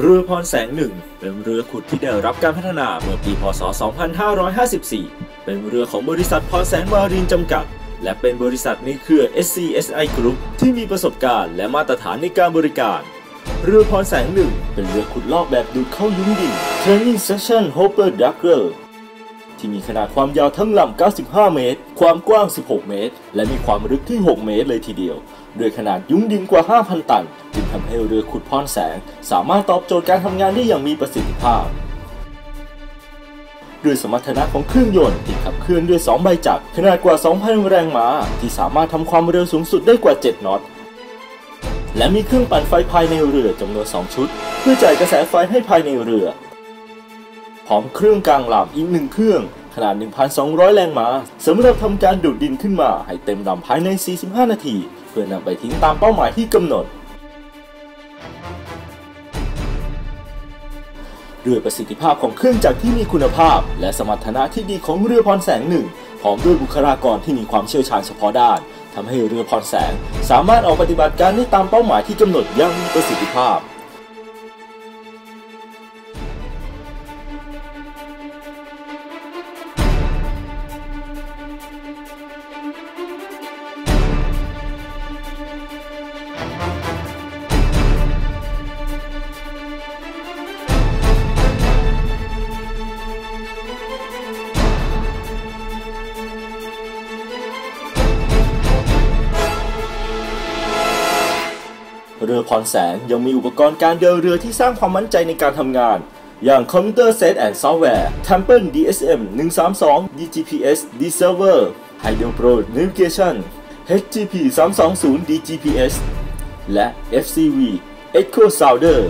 เรือพรแสงหนึ่งเป็นเรือขุดที่ได้รับการพัฒนาเมื่อปี พศ 2554 เป็นเรือของบริษัทพรแสงมารีนจำกัด และเป็นบริษัทในเครือ SCSI Group ที่มีประสบการณ์และมาตรฐานในการบริการ เรือพรแสงหนึ่งเป็นเรือขุดลอกแบบดูดเข้ายุ้งดิน Training Section Hopper Dugger ที่มีขนาดความยาวทั้งลำ 95 เมตร ความกว้าง 16 เมตร และมีความลึกที่ 6 เมตรเลยทีเดียวด้วยขนาดยุ้งดินกว่า 5,000 ตัน จึงทำให้เรือขุดพรแสง สามารถตอบโจทย์การทำงานได้อย่างมีประสิทธิภาพด้วยสมรรถนะของเครื่องยนต์ที่ขับเคลื่อนด้วย 2 ใบจักรขนาดกว่า 2,000 แรงม้า ที่สามารถทำความเร็วสูงสุดได้กว่า 7 น็อต และมีเครื่องปั่นไฟภายในเรือจำนวน 2 ชุด เพื่อจ่ายกระแสไฟให้ภายในเรือ ร้อมเครื่องกลางลำอีกหนึ่งเครื่อง ขนาด 1,200 แรงม้าสำหรับทำการดูดดินขึ้นมาให้เต็มลำภายใน 45 นาที เพื่อนำไปทิ้งตามเป้าหมายที่กำหนดด้วยประสิทธิภาพของเครื่องจักรที่มีคุณภาพ และสมรรถนะที่ดีของเรือพรแสงหนึ่งพร้อมด้วยบุคลากรที่มีความเชี่ยวชาญเฉพาะด้านทำให้เรือพรแสง สามารถออกปฏิบัติการได้ตามเป้าหมายที่กำหนดอย่างมีประสิทธิภาพ เรือพรแสงยังมีอุปกรณ์การเดินเรือที่สร้างความมั่นใจในการทำงาน อย่างคอมพิวเตอร์เซตแอนด์ซอฟต์แวร์ Temple DSM 132 DGPS D Server Hydro Pro Navigation HGP 320 DGPS และ FCV Echo Sounder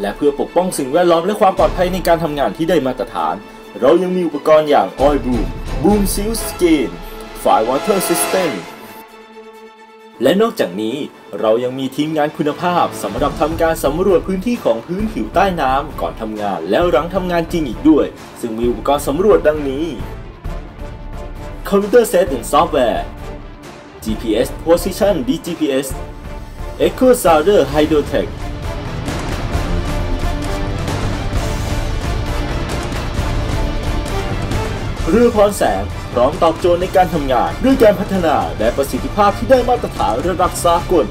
และเพื่อปกป้องสิ่งแวดล้อมและความปลอดภัยในการทำงานที่ได้มาตรฐาน เรายังมีอุปกรณ์อย่าง Oil Boom Boom Seal Skin Fire Water System และนอกจากนี้เรายังมีทีมงานคุณภาพสำหรับทำการสำรวจพื้นที่ของพื้นผิวใต้น้ำก่อนทำงานแล้วหลังทำงานจริงอีกด้วย ซึ่งมีอุปกรณ์สำรวจดังนี้คอมพิวเตอร์เซตและซอฟต์แวร์ GPS Position DGPS Echo Sounder Hydrotech เรือพรแสงพร้อมตอบโจทย์ในการทำงาน ด้วยการพัฒนาและประสิทธิภาพที่ได้มาตรฐานระดับสากล